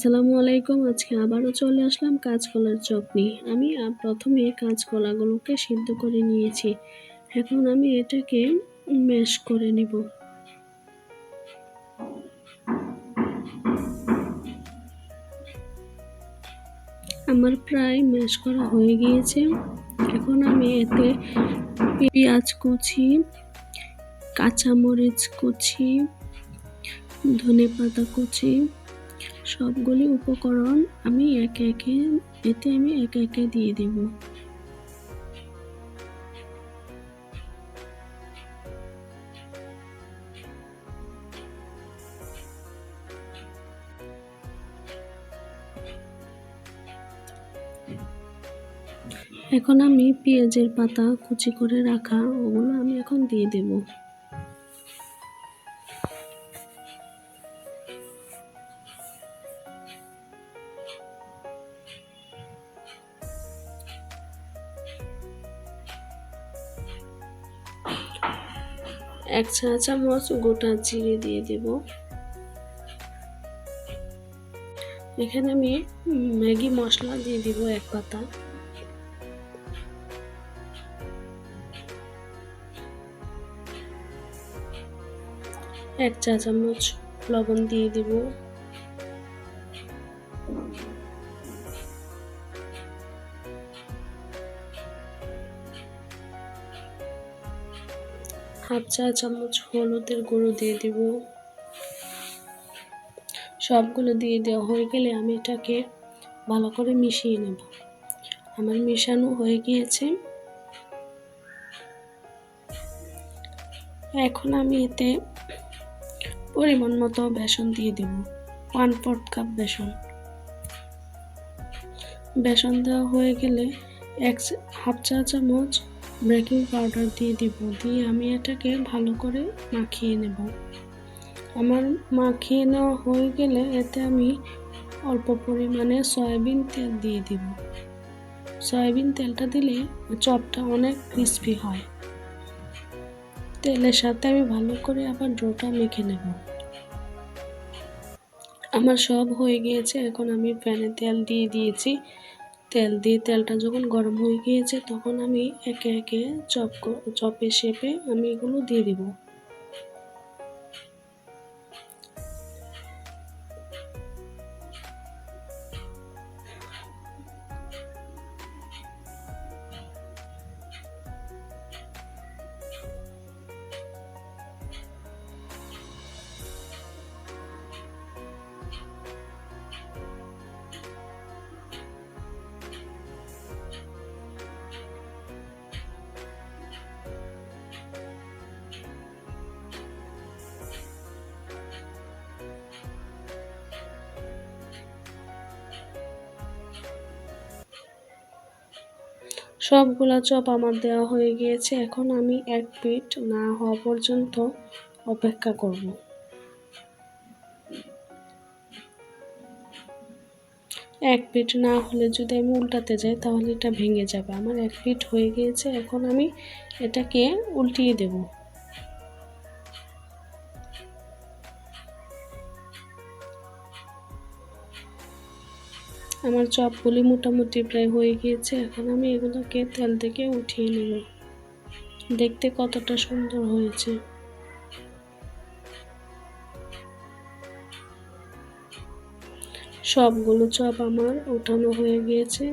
আসসালামু আলাইকুম, আজকে আবারও চলে আসলাম কাঁচকলার চপ নিয়ে আমি প্রথমে কাঁচকলাগুলোকে সিদ্ধ করে নিয়েছি। এখন আমি এটাকে ম্যাশ করে নিব। আমার প্রায় ম্যাশ করা হয়ে গিয়েছে। এখন আমি এতে পেঁয়াজ কুচি, কাঁচামরিচ কুচি ধনে পাতা কুচি সবগুলি উপকরণ আমি একে একে, এতে আমি একে একে দিয়ে দেব। এখন আমি পেঁয়াজের পাতা কুচি করে রাখা, ওগুলো আমি এখন দিয়ে দেবো। এক চা চামচ গোটা জিরে দিয়ে দেব। এখানে আমি ম্যাগি মশলা দিয়ে দিব এক পাতা। এক চা চামচ লবণ দিয়ে দিব। হাফ চা, চামচ হলুদের গুঁড়ো দিয়ে দিব। সবগুলো দিয়ে দেওয়া হয়ে গেলে আমি এটাকে ভালো করে মিশিয়ে নেব। আমার মেশানো হয়ে গিয়েছে। এখন আমি এতে পরিমাণ মতো বেসন দিয়ে দেব। ওয়ান ফোর্থ কাপ বেসন। বেসন দেওয়া হয়ে গেলে এক হাফ চা, চামচ বেকিং পাউডার দিয়ে দিব, দিয়ে আমি এটাকে ভালো করে মাখিয়ে নেব। আমার মাখিয়ে নেওয়া হয়ে গেলে এতে আমি অল্প পরিমাণে সয়াবিন তেল দিয়ে দিব। সয়াবিন তেলটা দিলে চপটা অনেক ক্রিস্পি হয়। তেলের সাথে আমি ভালো করে আবার ডোটা মেখে নেব। আমার সব হয়ে গিয়েছে, এখন আমি প্যানে তেল দিয়ে দিয়েছি। তেল দিয়ে তেলটা যখন গরম হয়ে গিয়েছে, তখন আমি একে একে চপ চপে শেপে আমি এগুলো দিয়ে দিব। সবগুলা চপ আমার দেওয়া হয়ে গিয়েছে। এখন আমি এক পিট না হওয়া পর্যন্ত অপেক্ষা করব। এক পিট না হলে যদি আমি উল্টাতে যাই, তাহলে এটা ভেঙে যাবে। আমার এক পিট হয়ে গিয়েছে। এখন আমি এটাকে উল্টিয়ে দেবো। আমার চপগুলি মোটামুটি প্রায় হয়ে গিয়েছে, এখন আমি এগুলোকে তেল থেকে উঠিয়ে নেব। দেখতে কতটা সুন্দর হয়েছে। সবগুলো চপ আমার উঠানো হয়ে গিয়েছে।